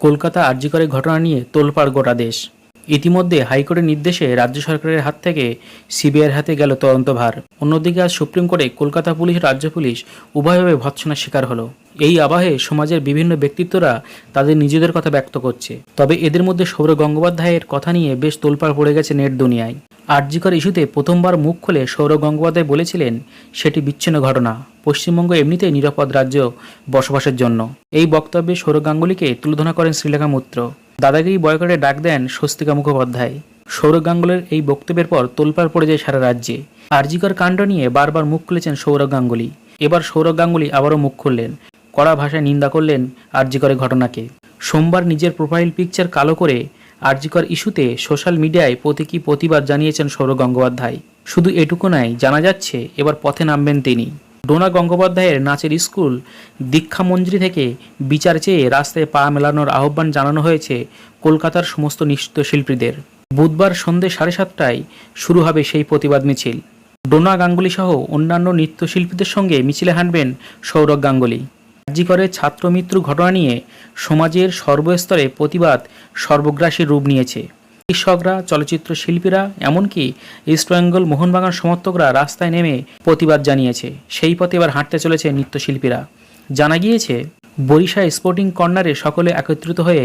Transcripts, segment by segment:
কলকাতা আর্যিকরের ঘটনা নিয়ে তোলপাড় গোটা দেশ। ইতিমধ্যে হাইকোর্টের নির্দেশে রাজ্য সরকারের হাত থেকে সিবিআইয়ের হাতে গেল তদন্তভার। অন্যদিকে আজ সুপ্রিম কোর্টে কলকাতা পুলিশ, রাজ্য পুলিশ উভয়ভাবে ভৎসনার শিকার হলো। এই আবাহে সমাজের বিভিন্ন ব্যক্তিত্বরা তাদের নিজেদের কথা ব্যক্ত করছে। তবে এদের মধ্যে সৌরভ গঙ্গোপাধ্যায়ের কথা নিয়ে বেশ তোলপাড় পড়ে গেছে নেট দুনিয়ায়। আরজিকর ইস্যুতে প্রথমবার মুখ খুলে সৌরভ গঙ্গোপাধ্যায় বলেছিলেন, সেটি বিচ্ছিন্ন ঘটনা। পশ্চিমবঙ্গ এমনিতেই নিরাপদ রাজ্য বসবাসের জন্য। এই বক্তব্যে সৌরভ গাঙ্গুলিকে তুলোধনা করেন শ্রীলেখা মৈত্র। দাদাগিরি বয়কটে ডাক দেন স্বস্তিকা মুখোপাধ্যায়। সৌরভ গাঙ্গুলির এই বক্তব্যের পর তোলপাড় পড়ে যায় সারা রাজ্যে। আরজিকর কাণ্ড নিয়ে বারবার মুখ খুলেছেন সৌরভ গাঙ্গুলি। এবার সৌরভ গাঙ্গুলি আবারও মুখ খুললেন। কড়া ভাষায় নিন্দা করলেন আরজিকরের ঘটনাকে। সোমবার নিজের প্রোফাইল পিকচার কালো করে আরজিকর ইস্যুতে সোশ্যাল মিডিয়ায় প্রতীকী প্রতিবাদ জানিয়েছেন সৌরভ গঙ্গোপাধ্যায়। শুধু এটুকু নয়, জানা যাচ্ছে এবার পথে নামবেন তিনি। ডোনা গঙ্গোপাধ্যায়ের নাচের স্কুল দীক্ষা মঞ্জরি থেকে বিচার চেয়ে রাস্তায় পা মেলানোর আহ্বান জানানো হয়েছে কলকাতার সমস্ত নিশ্চিত শিল্পীদের। বুধবার সন্ধে সাড়ে সাতটায় শুরু হবে সেই প্রতিবাদ মিছিল। ডোনা গাঙ্গুলি সহ অন্যান্য নৃত্যশিল্পীদের সঙ্গে মিছিলে হাঁটবেন সৌরভ গাঙ্গুলি। রাজ্যিকরের ছাত্র ঘটনা নিয়ে সমাজের সর্বস্তরে প্রতিবাদ সর্বগ্রাসী রূপ নিয়েছে। কৃষকরা, চলচ্চিত্র শিল্পীরা, এমনকি ইস্টবেঙ্গল মোহনবাগান সমর্থকরা রাস্তায় নেমে প্রতিবাদ জানিয়েছে। সেই পথে এবার হাঁটতে চলেছে নৃত্যশিল্পীরা। জানা গিয়েছে বরিশা স্পোর্টিং কর্নারে সকলে একত্রিত হয়ে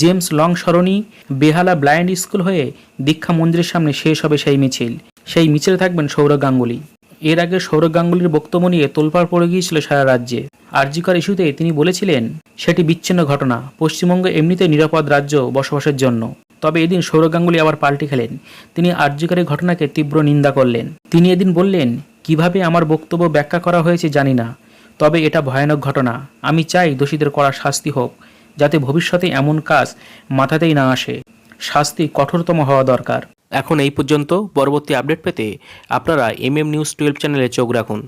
জেমস লং সরণি বেহালা ব্লাইন্ড স্কুল হয়ে দীক্ষা মন্দিরের সামনে শেষ হবে সেই মিছিল। সেই মিছিলে থাকবেন সৌরভ গাঙ্গুলি। এর আগে সৌরভ গাঙ্গুলির বক্তব্য নিয়ে তোলপাড় পড়ে গিয়েছিল সারা রাজ্যে। আরজিকর ইস্যুতে তিনি বলেছিলেন, সেটি বিচ্ছিন্ন ঘটনা। পশ্চিমবঙ্গ এমনিতে নিরাপদ রাজ্য বসবাসের জন্য। তবে এদিন সৌরভ গাঙ্গুলি আবার পাল্টে খেলেন। তিনি আরজিকরের ঘটনাকে তীব্র নিন্দা করলেন। তিনি এদিন বললেন, কীভাবে আমার বক্তব্য ব্যাখ্যা করা হয়েছে জানি না। তবে এটা ভয়ানক ঘটনা। আমি চাই দোষীদের করা শাস্তি হোক, যাতে ভবিষ্যতে এমন কাজ মাথাতেই না আসে। শাস্তি কঠোরতম হওয়া দরকার। এখন এই পর্যন্ত পরবর্তী আপডেট পেতে আপনারা এম এম নিউজ টুয়েলভ চ্যানেলে চোখ রাখুন।